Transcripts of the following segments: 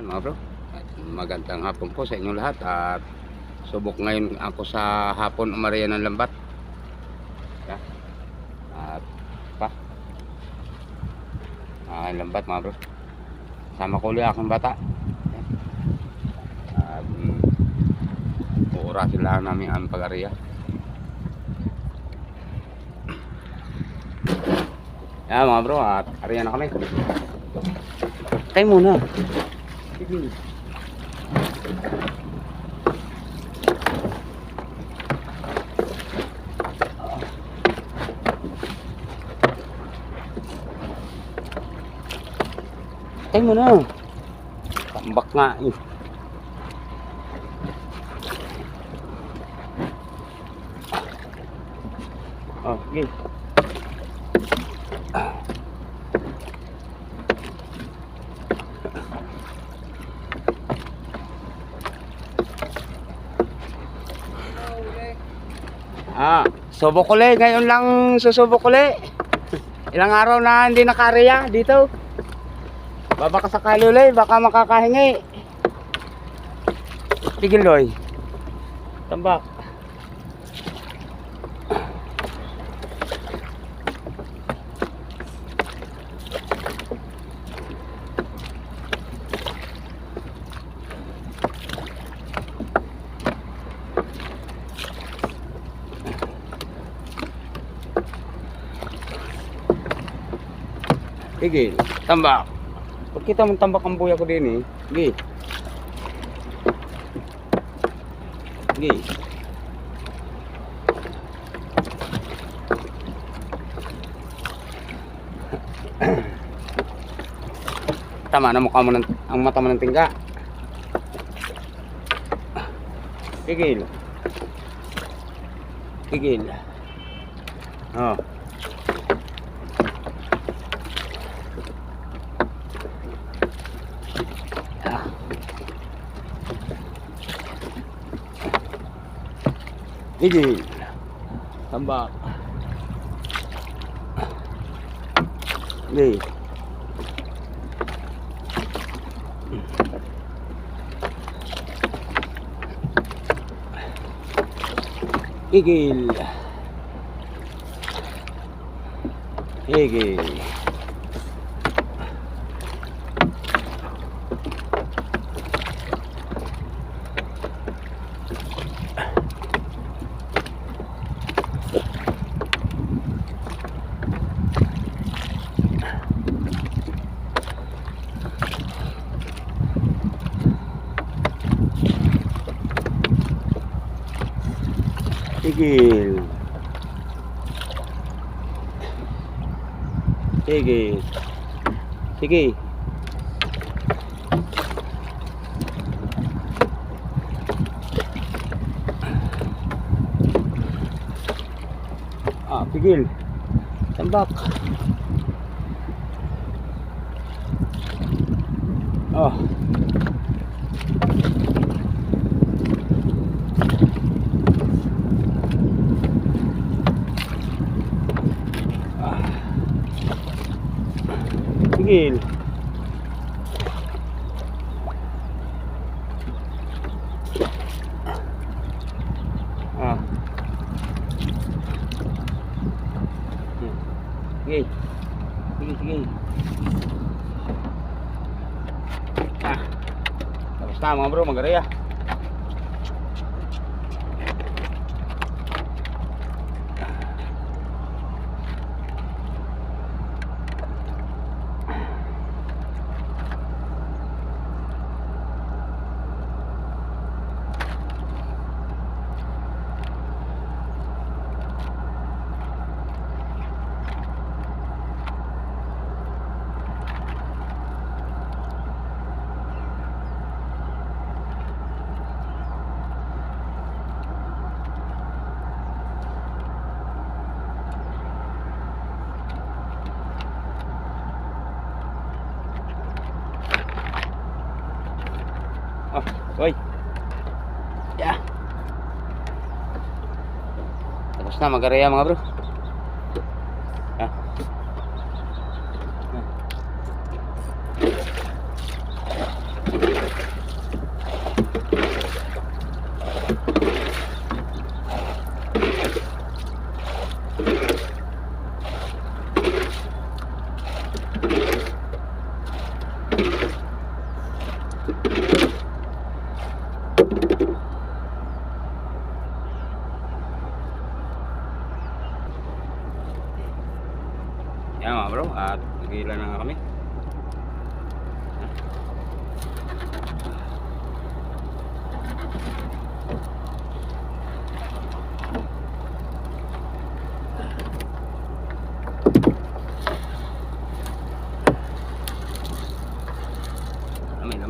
Yan mga bro. Magandang hapon po sa inyo lahat at subok ngayon ako sa hapon umarya ng lambat. Yan. At pa. Ah, lambat mga bro. Sama ko ulit akong bata. Yan. At mm, uurasin lang namin ang pag-arya. Yan mga bro, at arya na kami. Tayo muna. Sige. Tayo muna. Tambak nga eh. Oh, sige. Ah, subok uli. Ngayon lang susubok uli. Ilang araw na hindi nakariya dito. Baba ka sakali uli, baka makakahingi. Tigil. Tambak. Tigil. Tambak. Pag kita mong tambak ang buya ko din eh. Sige. Sige. Tama na mukha mo ng, ang mata mo ng tingga. Tigil. Tigil. Oh. Ah. Tigil. Tambak. Tigil. Tigil. Tigil. Tigil. Sige. Sige. Ah, pigil. Tambak. Oh. Pigil. Tapos na magareya mga bro. Ah. Ah.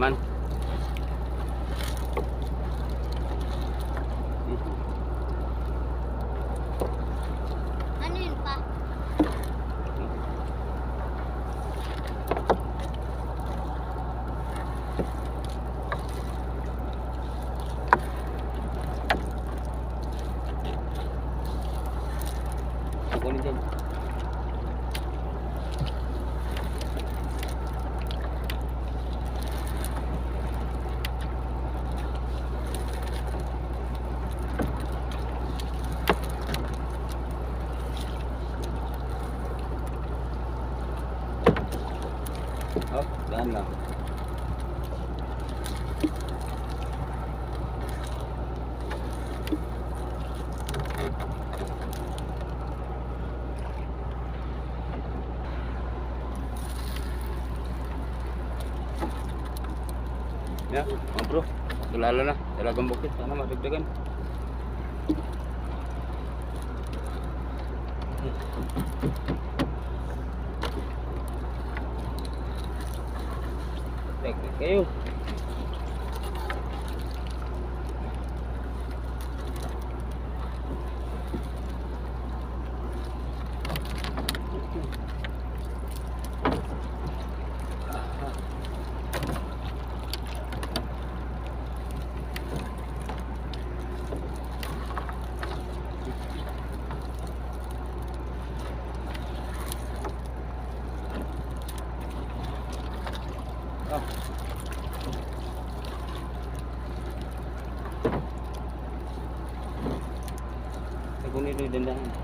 慢 pambukit sana madagdagan. din.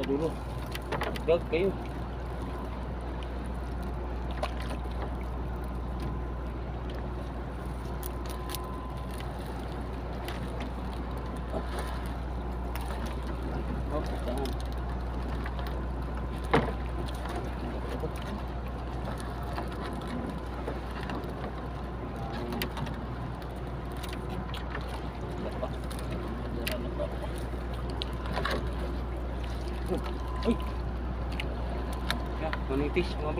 sa dulo. Gag kayo.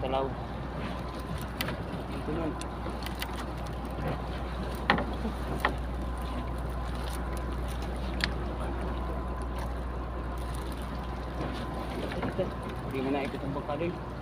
talaw. Ito nun. Hindi mo na ikot ang bangka doon.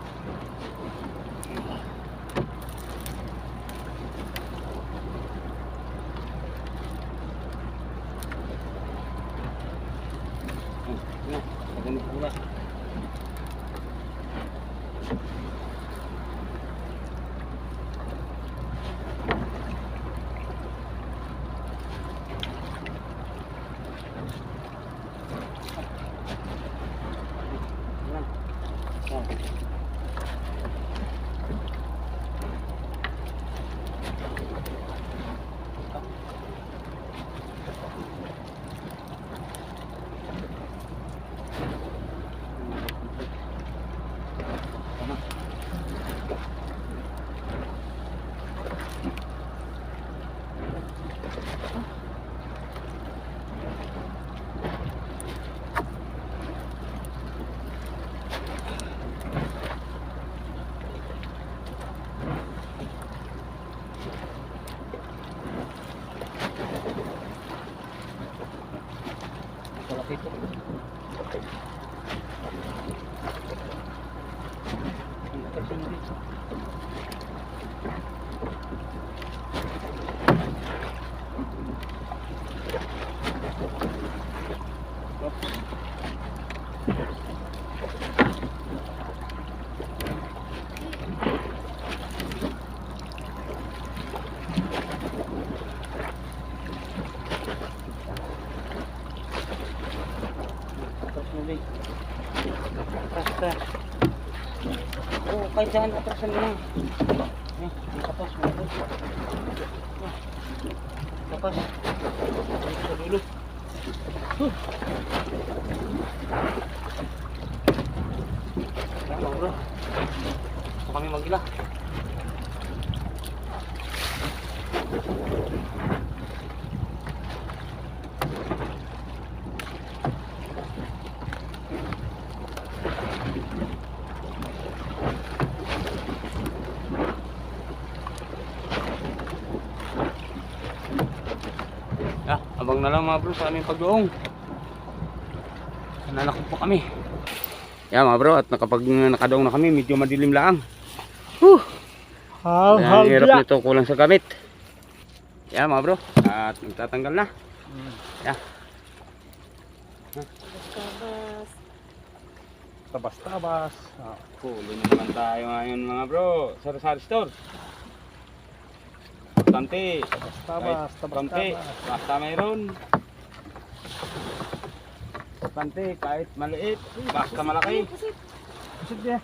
Saan, atrasan mo lang. Yan, ang kapas, mga boss. Yan. Kapas. Dito Sa dulo. Huh. Yan, mga bro. Gusto kami magila. Abang na lang mga bro sa aming pagdoong. Nanakot po kami. Yeah mga bro, at nakapag nakadoong na kami, medyo madilim lang. Whew! Hal, Kaya ang hirap nito kulang sa gamit. Yeah mga bro, at nagtatanggal na. Yeah. Tabas-tabas. Ah, Kulo na naman tayo ngayon mga bro, sa Rosal Store. Importante, Tabas-tabas. Konti, basta mayroon. Importante, kahit maliit, basta malaki. Pusit niya.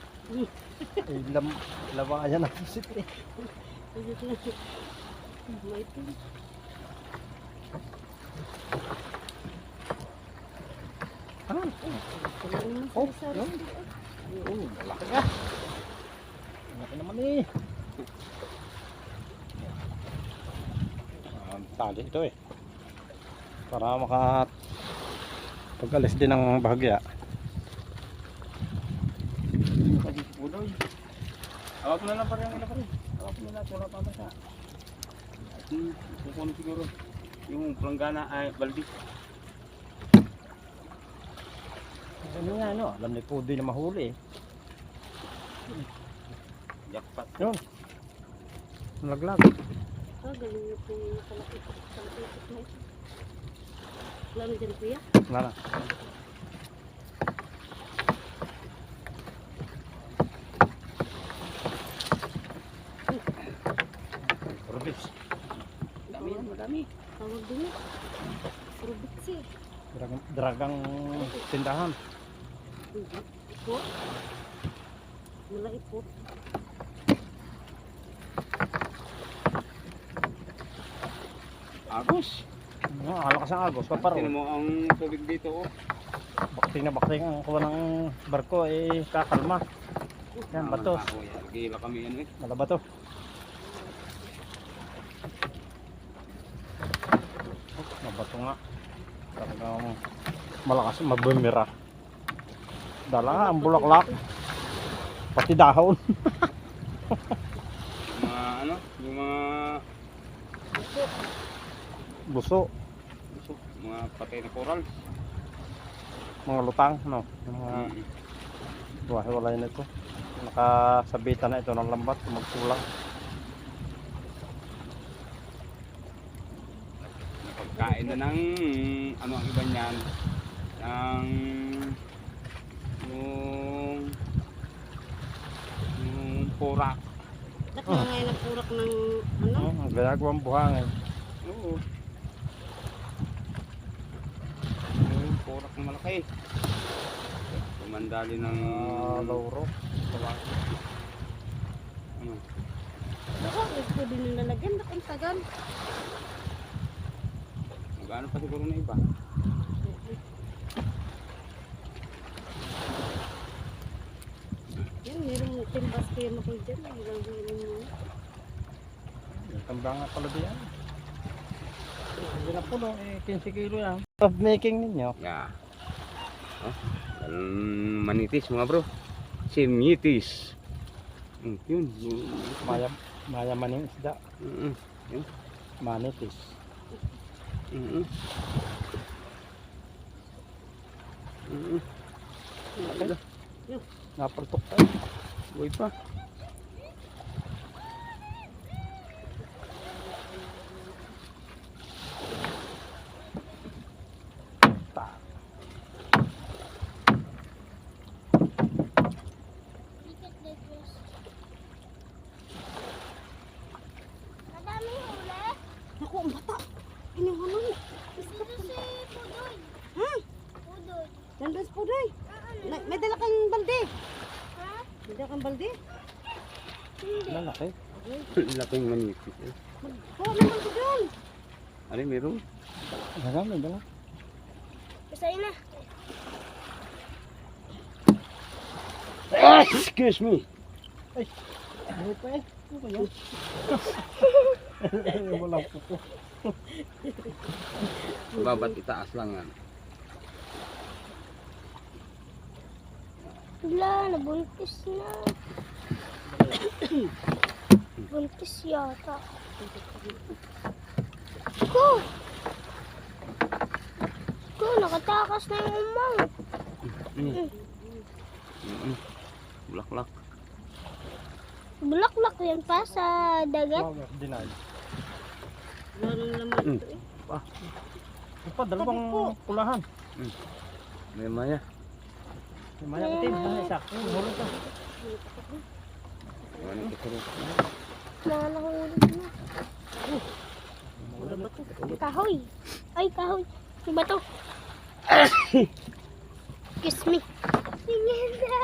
Ay, lam, lawa yan ang pusit eh. Ah, oh, yun. Oh, malaki ah. Malaki naman eh. Ah, tali ito eh. Para maka pag-alis din ng bahagya. Mo na lang parang wala pa rin. Hawak mo na lang, wala pa. Hmm, kukunin siguro. Yung planggana ay baldi. Ano nga no, alam ni Pudoy na mahuli eh. Jackpot. Yun. Nalaglag. Galing niyo po yung kalakit. Kalakit na ito. Wala na dyan kuya. Wala na. Rubis. Dami yan, madami. Tawag din yun. Rubik eh. Dragang, dragang tindahan. Ipot. Ipot. Ano, alakas ang agos. Paparo. Tingnan mo ang tubig dito. Oh. Bakting na bakting ang kuha ng barko eh kakalma. Yan, batos. Ah, Gila kami yan eh. Wala ba to? Oh, Mabato nga. Talagang malakas mabumira. Dala nga ang bulaklak. Pati dahon. Mga ano, yung mga Buso. gusto, patay na coral. Mga lutang. No? Mga Mm. buhay walay na ito. nakasabitan na ito ng lambat magkulang Pagkain na ng ano ang iba niyan ng yung yung purak. Ba't ngayon ang purak ng ano? oh, ang ginagawang buhangin Oo. Purak na malaki. Kumandali ng uh, loro ano, Ako, gusto din yung lalagyan. Bakit tagal? magano pa siguro na iba. Yan, merong timbas kayo na kayo dyan. Gagawin mo. tambanga pala diyan hindi na puno eh 15 kilo yan of making ninyo Yeah. Oh, um, manitis mga bro. Simitis. Mm, yun. yun. maya maya maning isda Mm, manitis mm, mm. Mm, okay. napaltok tayo Buhay pa. Ta. Ako, ang bata. Inuhanan. Dito si Pudoy. Hmm? Pudoy. Nandun sa puday. Na- May dala kang balde. Ha? May dala kang balde. lalaki Laking manitis. Eh. Oo, naman ko dyan. Ano meron? Marami dala. Basahin na. Excuse me. Ano pa eh? Ano ba yan? Walang pupo. Babat itaas lang yan. Wala, nabuntis na. Buntis yata. Ko! Ko, nakatakas na yung umang. Mm. Mm. Bulaklak. Bulaklak yan pa sa dagat. Wala nang laman Hmm. ito eh. Ito pa, dalawang pulahan. May maya. Yung maya itim, ano isa? Hulog ka. Ano pero. Mga nahulog na. Kahoy. Ay, kahoy. Iba to. Kiss me. Tingin na.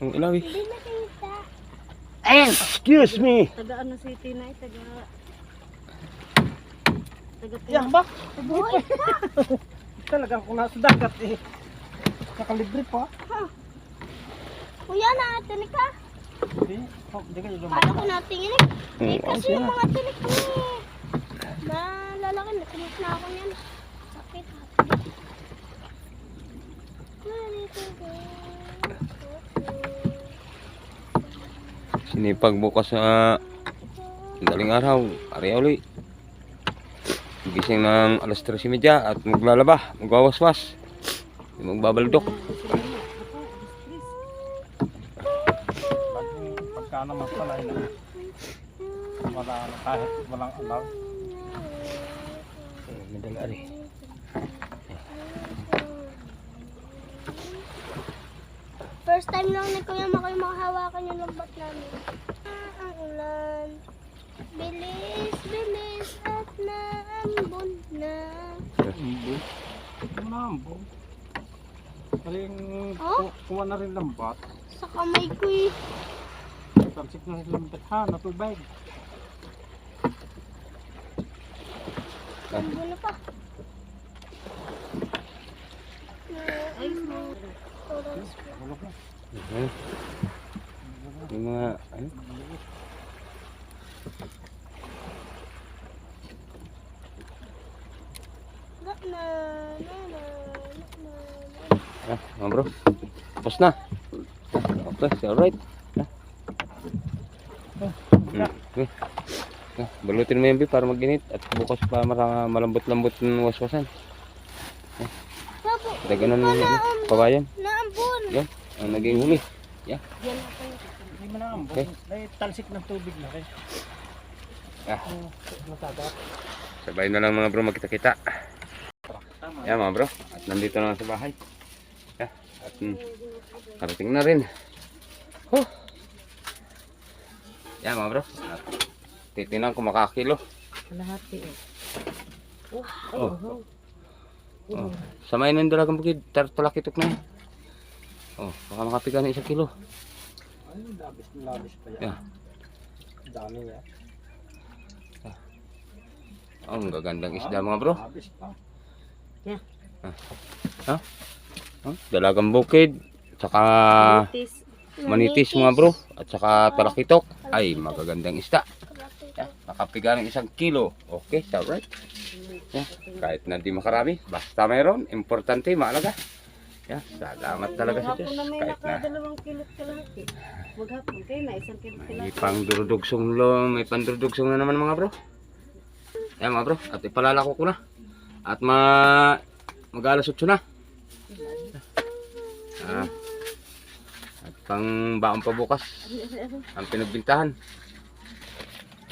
Ang ilaw eh. Hindi nakita. Excuse me. Taga ano city na eh. Taga... Taga Yan ba? Boy, Talaga kung nasa dagat eh. Nakalibre pa. kuya na, tinik ka. Lumabas. ko natingin eh? Eh, kasi yung na. mga tinik ko eh. Malalaki, natinik na ako niyan. Sakit. Sinipag bukas sa daling araw. Ari uli. Gising ng alas 3.30 at maglalaba, magwawaswas. Magbabaldok. Pagka naman pala yun. Wala, kahit walang alaw. Madal ari. First time lang ni Kuya Makoy makahawakan yung lambat namin. Ah, ang ulan. Bilis, bilis at naambon na. Ito na ang buong. Maling Oh? ku- kuha na rin lambat. Sa kamay ko eh. Tansik na lambat ha, natubay. Ambon na pa. Ay, no. Oras. Hulog na. Ano? Yung mga ano? Na, na, na, na, na, Ah, bro. Tapos na. Okay, alright. Ah. Mm, okay. Ah, balutin mo yan, Bi, para maginit at bukas pa malambot-lambot ng waswasan. Sapo, Daganan ng ano, kawayan. naambon. Yan, ang naging huli. Yan Okay. May talsik ng tubig na rin. Ah. Oh. Sabay na lang mga bro magkita-kita. Yan mga bro. At nandito na lang sa bahay. Yeah. At mm, karating na rin. Huh. Yan mga bro. Titinan kung makakilo. Kalahati eh. Oh, ay, Oh. oh. Oh. Samayin ng dalagang bukid. Tartalakitok na yan. Oh, baka makapiga ng isang kilo. Ay, labis na labis pa yan. Yeah. Dami niya. Oh, ang gagandang isda mga bro. Labis pa. Oh, dalagang bukid. Tsaka Manitis. Manitis mga bro. At saka talakitok. Ay, magagandang isda. Yeah, nakapiga ng isang kilo. Okay, so right. Yeah, kahit na di makarami. Basta mayroon. Importante, maalaga. Yeah, salamat talaga sa Diyos. Maghapon na may Kahit na may pangdurudugsong may pandurudugsong na naman mga bro. Yan mga bro, at ipalalako ko na. At ma mag-alas 8 na. Ah. Pang baon pa bukas ang pinagbintahan.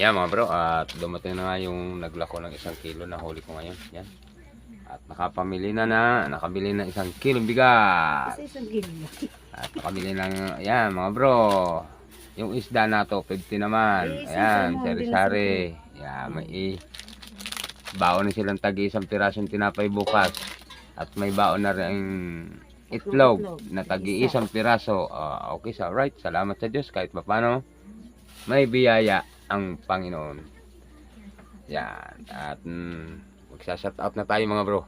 Yan mga bro, at dumating na nga yung naglako ng isang kilo na huli ko ngayon. Yan. At nakapamili na na, nakabili ng isang kilo kilot. At nakabili ng, ayan mga bro, yung isda na to, 50 naman. Ayan, isang sari-sari. Ayan, may i. Baon na silang tagi isang pirasong tinapay bukas. At may baon na rin itlog Itlog. na tagi isang piraso. Ah, okay, so right. Salamat sa Diyos kahit papano. May biyaya ang Panginoon. Yan. At mm, magsa-shout out na tayo mga bro.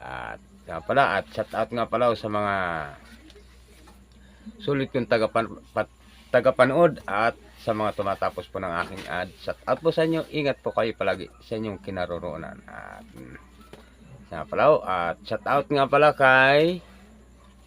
At nga pala, at shout out nga pala sa mga sulit yung tagapan, pat, tagapanood at sa mga tumatapos po ng aking ad. Shout out po sa inyo. Ingat po kayo palagi sa inyong kinaroroonan. At mm, nga pala, oh, at shout out nga pala kay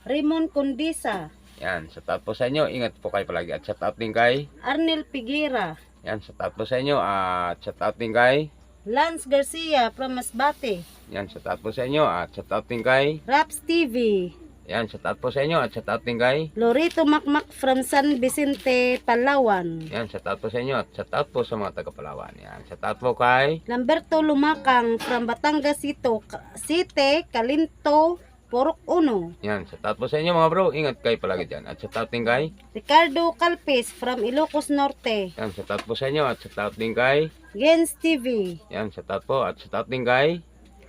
Raymond Condisa. yan, shout out po sa inyo. Ingat po kayo palagi. At shout out din kay Arnel Piguera. yan, shout out po sa inyo. At shout out din kay Lance Garcia from Masbate. yan, shout out po sa inyo. At shout out din kay Raps TV. yan, shout out po sa inyo. At shout out din kay Lorito Macmac from San Vicente, Palawan. yan, shout out po sa inyo. At shout out po sa mga taga Palawan. Yan, shout out po kay Lamberto Lumakang from Batangas Cito, City, Calinto, Purok Uno. yan, shout out po sa inyo mga bro. Ingat kayo palagi dyan. At out din kay Ricardo Calpis from Ilocos Norte. yan, shout out po sa inyo. At out din kay Gens TV. yan, shout out po. At out din kay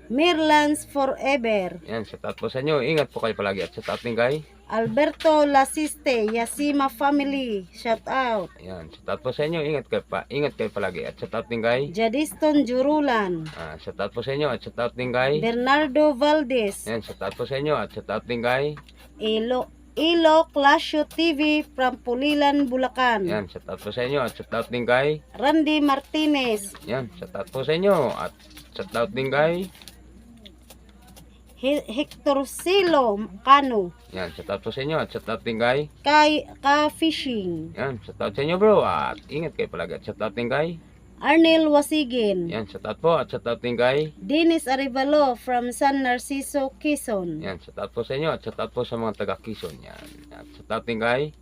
Mirlands Forever. yan, shout out po sa inyo. Ingat po kayo palagi. At out din kay Alberto Lasiste, Yasima Family. Shout out. yan, shout out po sa inyo. Ingat kayo pa. Ingat kayo palagi. At shout out din kay Jadiston Jurulan. ah, shout out po sa inyo. At shout out din kay Bernardo Valdez. yan, shout out po sa inyo. At shout out din kay Ilo Ilo Clasio TV from Pulilan, Bulacan. yan, shout out po sa inyo. At shout out din kay Randy Martinez. yan, shout out po sa inyo. At shout out din kay Hector Silo Cano. yan, shout out po sa inyo. At shout out din kay Kay Ka Fishing. yan, shout out sa inyo bro. At ingat kayo palagi. At shout out din kay Arnel Wasigin. yan, shout out po. At shout out din kay Dennis Arevalo from San Narciso, Quezon. yan, shout out po sa inyo. At shout out po sa mga taga Quezon. Yan, at shout out din kay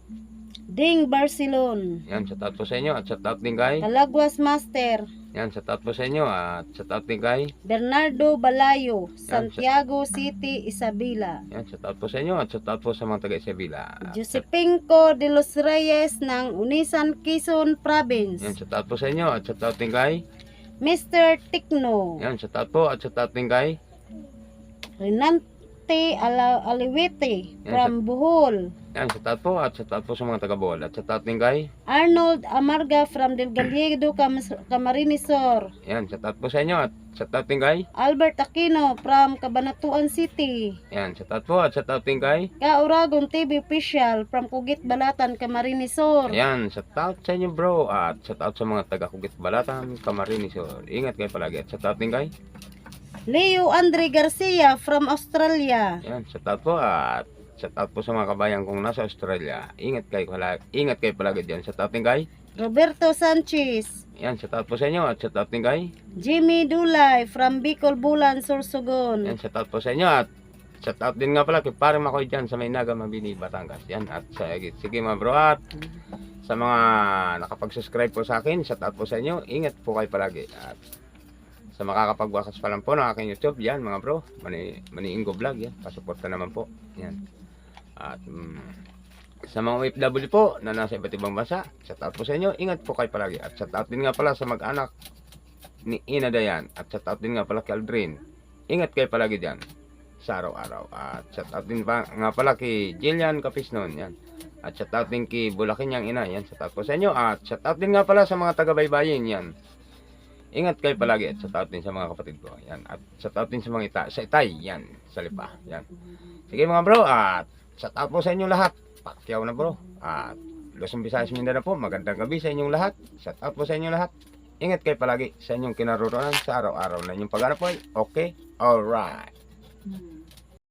Ding Barcelon. yan, shout out po sa inyo. At shout out din kay Calagwas Master. yan, shout out po sa inyo. At shout out din kay Bernardo Balayo, Santiago City, Isabela. yan, shout out po sa inyo. At shout out po sa mga taga Isabela. Josepinco de los Reyes ng Unisan, Quezon Province. Yan, shout out po sa inyo. At shout out din kay Mr. Tikno. yan, shout out po. At shout out din kay Renante Ala Aliwete from Bohol. Yan, shout out po. At shout out po sa mga taga Bohol. At shout out din kay Arnold Amarga from Del Gallego, Cam- Camarinesor. yan, shout out po sa inyo. At shout out din kay Albert Aquino from Cabanatuan City. yan, shout out po. At shout out din kay Kauragon TV Official from Kugit Balatan, Camarinesor. Ayan, shout out sa inyo bro at shout out sa mga taga Kugit Balatan, Camarines Sur. Ingat kayo palagi at shout out din kay. Leo Andre Garcia from Australia. Ayan, shout out po at shout out po sa mga kabayan kong nasa Australia. Ingat kayo palagi, ingat kayo palagi diyan. Shout out din kay. Roberto Sanchez. Ayan, shout out po sa inyo at shout out din kay. Jimmy Dulay from Bicol Bulan, Sorsogon. Ayan, shout out po sa inyo at shout out din nga pala kay Parang Makoy dyan sa Maynaga, Mabini, Batangas. Yan. At sa, sige mga bro at sa mga nakapag-subscribe po sa akin, shout out po sa inyo. Ingat po kayo palagi. At sa makakapagwakas pa lang po ng aking YouTube, yan mga bro. Mani, Mani Ingo Vlog, yan. Pasuporta naman po. Yan. At mm, sa mga OFW po na nasa iba't ibang bansa, shout out po sa inyo. Ingat po kayo palagi. At shout out din nga pala sa mag-anak ni Ina Dayan. At shout out din nga pala kay Aldrin. Ingat kayo palagi dyan sa araw-araw. At shout out din pa, nga pala kay Jillian Capisnon. Yan. At shout out din kay Bulakin niyang ina. Yan. Shout out po sa inyo. At shout out din nga pala sa mga taga-baybayin. Yan. Ingat kayo palagi. At shout out din sa mga kapatid ko. Yan. At shout out din sa mga ita, sa itay. Yan. Sa lipa. Yan. Sige mga bro. At shout out po sa inyo lahat. Pakyaw na bro. At Luzon, Visayas, Mindanao po. Magandang gabi sa inyong lahat. Shout out po sa inyong lahat. Ingat kayo palagi sa inyong kinaroroonan sa araw-araw na inyong paghanap po. Okay? Alright.